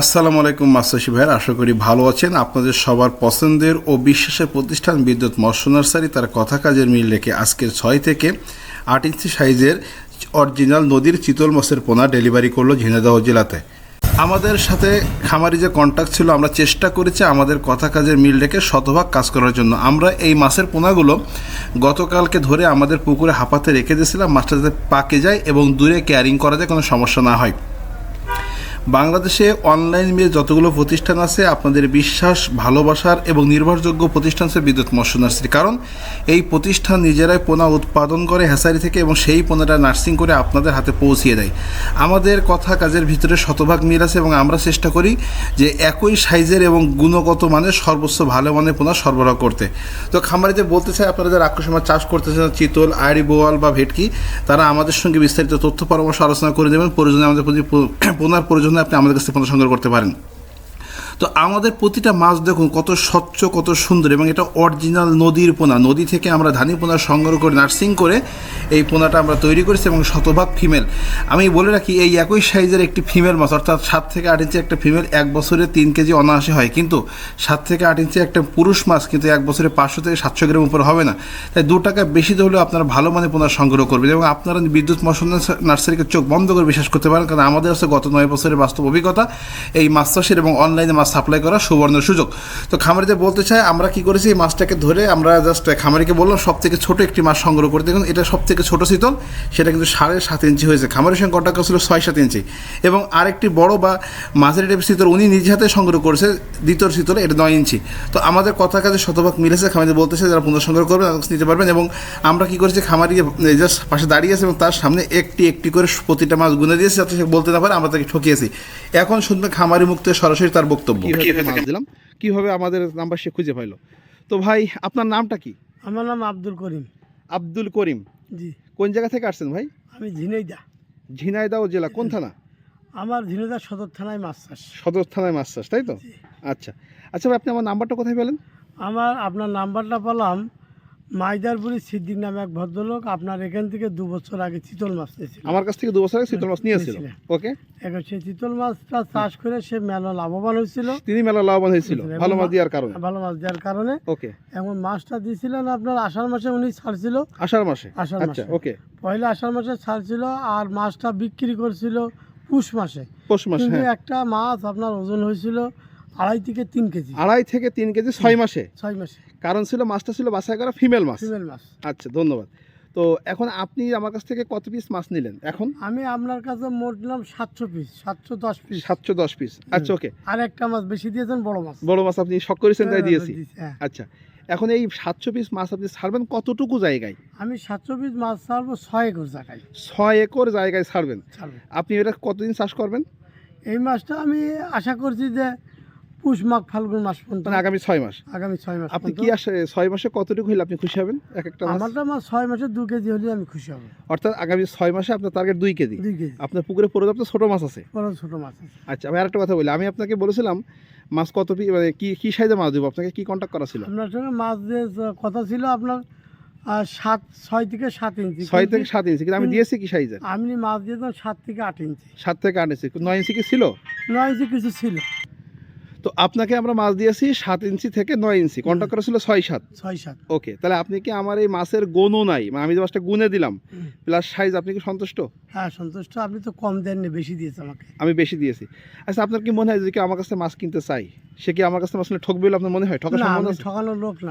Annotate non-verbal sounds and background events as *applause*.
আসসালামু আলাইকুম মাস্টারশি ভাইয়ের। আশা করি ভালো আছেন। আপনাদের সবার পছন্দের ও বিশ্বাসের প্রতিষ্ঠান বিদ্যুৎ মৎস্য নার্সারি, তার কথা কাজের মিল রেখে আজকের ছয় থেকে আট ইঞ্চি সাইজের অরিজিনাল নদীর চিতল মাছের পোনা ডেলিভারি করল ঝিনাইদহ জেলাতে। আমাদের সাথে খামারি যে কন্ট্যাক্ট ছিল, আমরা চেষ্টা করেছি আমাদের কথা কাজের মিল রেখে শতভাগ কাজ করার জন্য। আমরা এই মাছের পোনাগুলো গতকালকে ধরে আমাদের পুকুরে হাঁপাতে রেখে দিয়েছিলাম। মাছটা যাতে পাকে যায় এবং দূরে ক্যারিং করা যায়, কোনো সমস্যা না হয়। বাংলাদেশে অনলাইন নিয়ে যতগুলো প্রতিষ্ঠান আছে, আপনাদের বিশ্বাস, ভালোবাসার এবং নির্ভরযোগ্য প্রতিষ্ঠান হচ্ছে বিদ্যুৎ মৎস্য নার্সারি। কারণ এই প্রতিষ্ঠান নিজেরাই পোনা উৎপাদন করে হ্যাসারি থেকে এবং সেই পোনাটা নার্সিং করে আপনাদের হাতে পৌঁছিয়ে দেয়। আমাদের কথা কাজের ভিতরে শতভাগ মিল আছে এবং আমরা চেষ্টা করি যে একই সাইজের এবং গুণগত মানের সর্বোচ্চ ভালো মানের পোনা সরবরাহ করতে। তো খামারিতে বলতে চাই, আপনারা যারা আকর্ষণ চাষ করতে চান চিতল আড়ি বোয়াল বা ভেটকি, তারা আমাদের সঙ্গে বিস্তারিত তথ্য পরামর্শ আলোচনা করে দেবেন। প্রয়োজনে আমাদের প্রতি *clears throat* পোনার প্রয়োজনে আপনি আমাদের কাছে থেকে সংগ্রহ করতে পারেন। তো আমাদের প্রতিটা মাছ দেখুন, কত স্বচ্ছ, কত সুন্দর, এবং এটা অরিজিনাল নদীর পোনা। নদী থেকে আমরা ধানি পোনা সংগ্রহ করে নার্সিং করে এই পোনাটা আমরা তৈরি করেছি, এবং শতভাগ ফিমেল আমি বলে রাখি, এই একই সাইজের একটি ফিমেল মাছ, অর্থাৎ সাত থেকে আট ইঞ্চি একটা ফিমেল এক বছরে তিন কেজি অনায়াসে হয়। কিন্তু সাত থেকে আট ইঞ্চি একটা পুরুষ মাছ কিন্তু এক বছরে পাঁচশো থেকে সাতশো গ্রাম উপর হবে না। তাই দু টাকা বেশি হলেও আপনারা ভালো মানে পোনা সংগ্রহ করবেন, এবং আপনারা বিদ্যুৎ মৎস্য নার্সারিকে চোখ বন্ধ করে বিশ্বাস করতে পারেন, কারণ আমাদের আছে গত নয় বছরের বাস্তব অভিজ্ঞতা। এই মাছ চাষের এবং অনলাইনে মাছ সাপ্লাই করা সুবর্ণ সুযোগ। তো খামারিতে বলতে চাই, আমরা কি করেছি, এই মাছটাকে ধরে আমরা জাস্ট খামারিকে বললাম সব থেকে ছোট একটি মাছ সংগ্রহ করে দেখুন, এটা সব থেকে ছোট শীতল, সেটা কিন্তু সাড়ে সাত ইঞ্চি হয়েছে। খামারের সঙ্গে কন্ট্যাক্ট ছিল ছয় সাত ইঞ্চি। এবং আরেকটি বড় বা মাঝারি টাইপের শীতল উনি নিজ হাতে সংগ্রহ করেছে, দ্বিতীয় শীতল, এটা নয় ইঞ্চি। তো আমাদের কথা কাজে শতভাগ মিলেছে খামারি বলতেছে যারা পুনঃ সংগ্রহ করবেন নিতে পারবেন। এবং আমরা কি করেছি, খামারি জাস্ট পাশে দাঁড়িয়ে আছে এবং তার সামনে একটি একটি করে প্রতিটা মাছ গুনে দিয়েছে, যাতে সে বলতে না পারে, আমরা তাকে ঠকিয়েছি। এখন শুনবে খামারি মুক্ত সরাসরি তার বক্তব্য। মাছ দিলাম? কীভাবে আমাদের নাম্বার সে খুঁজে পাইলো? তো ভাই আপনার নামটা কি? আমার নাম আব্দুল করিম। আব্দুল করিম। জি। কোন জায়গা থেকে আসছেন ভাই? আমি ঝিনাইদা। ঝিনাইদহ জেলা কোন থানা? আমার ঝিনাইদা সদর থানায় মাছ চাষ। সদর থানায় মাছ চাষ তাই তো? আচ্ছা। আচ্ছা ভাই আপনি আমার নাম্বারটা কোথায় পেলেন? আমার আপনার নাম্বারটা পেলাম মাইদারপুরি সিদ্দিক নামে এক ভদ্রলোক আপনার এখান থেকে দু বছর আগে চিতল মাছ নিয়েছিল আমার কাছ থেকে দু বছর আগে শীতল মাছ নিয়েছিল। ওকে এখন সেই চিতল মাছটা চাষ করে সে মেলা লাভবান হয়েছিল। তিনি মেলা লাভবান হয়েছিল। ভালো মাছ দেওয়ার কারণে। ভালো মাছ দেওয়ার কারণে। ওকে এখন মাছটা দিয়েছিলেন আপনার আষাঢ় মাসে উনি ছাড়ছিল। আষাঢ় মাসে। আষাঢ় আচ্ছা মাসে। ওকে পয়লা আষাঢ় মাসে ছাড়ছিল আর মাছটা বিক্রি করছিল পুষ মাসে। পৌষ মাসে হ্যাঁ। একটা মাছ আপনার ওজন হয়েছিল আড়াই থেকে তিন কেজি। আড়াই থেকে তিন কেজি ছয় মাসে? ছয় মাসে। কারণ ছিল মাছটা ছিল বাছাই করা ফিমেল মাছ। ফিমেল মাছ। আচ্ছা ধন্যবাদ। তো এখন আপনি আমার কাছ থেকে কত পিস মাছ নিলেন? এখন? আমি আপনার কাছে মোট নিলাম সাতশো পিস সাতশো দশ পিস সাতশো দশ পিস আচ্ছা ওকে আর একটা মাছ বেশি দিয়েছেন বড় মাছ। বড় মাছ আপনি শখ করেছেন তাই দিয়েছি। হ্যাঁ। আচ্ছা এখন এই সাতশো পিস মাছ আপনি ছাড়বেন কতটুকু জায়গায়? আমি সাতশো পিস মাছ ছাড়বো ছয় একর জায়গায়। ছয় একর জায়গায় ছাড়বেন। ছাড়বো। আপনি এটা কতদিন চাষ করবেন? এই মাছটা আমি আশা করছি যে পুষ মাঘ ফাল্গুন মাস পর্যন্ত। মানে আগামী ছয় মাস? আগামী ছয় মাস আপনি। কি আসে ছয় মাসে কতটুকু হলে আপনি খুশি হবেন? এক একটা আমারটা মাছ ছয় মাসে দু কেজি হলে আমি খুশি হব। অর্থাৎ আগামী ছয় মাসে আপনার টার্গেট দুই কেজি। দুই কেজি। আপনার পুকুরে পর্যাপ্ত ছোট মাছ আছে। ছোট মাছ আছে। আচ্ছা আমি আরেকটা কথা বলি। আমি আপনাকে বলেছিলাম মাছ কত পি মানে কি কি সাইজে মাছ দেবো? আপনাকে কি কন্ট্যাক্ট করা ছিল? আপনার সঙ্গে মাছ যে কথা ছিল আপনার সাত ছয় থেকে সাত ইঞ্চি। ছয় থেকে সাত ইঞ্চি কিন্তু আমি দিয়েছি কি সাইজের আমি মাছ দিয়েছিলাম সাত থেকে আট ইঞ্চি। সাত থেকে আট ইঞ্চি। নয় ইঞ্চি কি ছিল? নয় ইঞ্চি কিছু ছিল। তো আপনাকে আমরা মাছ দিয়েছি সাত ইঞ্চি থেকে নয় ইঞ্চি। কন্ট্যাক্ট করা ছিল ছয় সাত। ছয় সাত। ওকে তাহলে আপনি কি আমার এই মাছের গুণও নাই? মানে আমি যে মাছটা গুনে দিলাম প্লাস সাইজ আপনি কি সন্তুষ্ট? হ্যাঁ সন্তুষ্ট। আপনি তো কম দেননি বেশি দিয়েছে আমাকে। আমি বেশি দিয়েছি। আচ্ছা আপনার কি মনে হয় যে কি আমার কাছে মাছ কিনতে চাই? সে কি আমার কাছে মাছ ঠকবে বলে আপনার মনে হয়? ঠকানোর লোক না।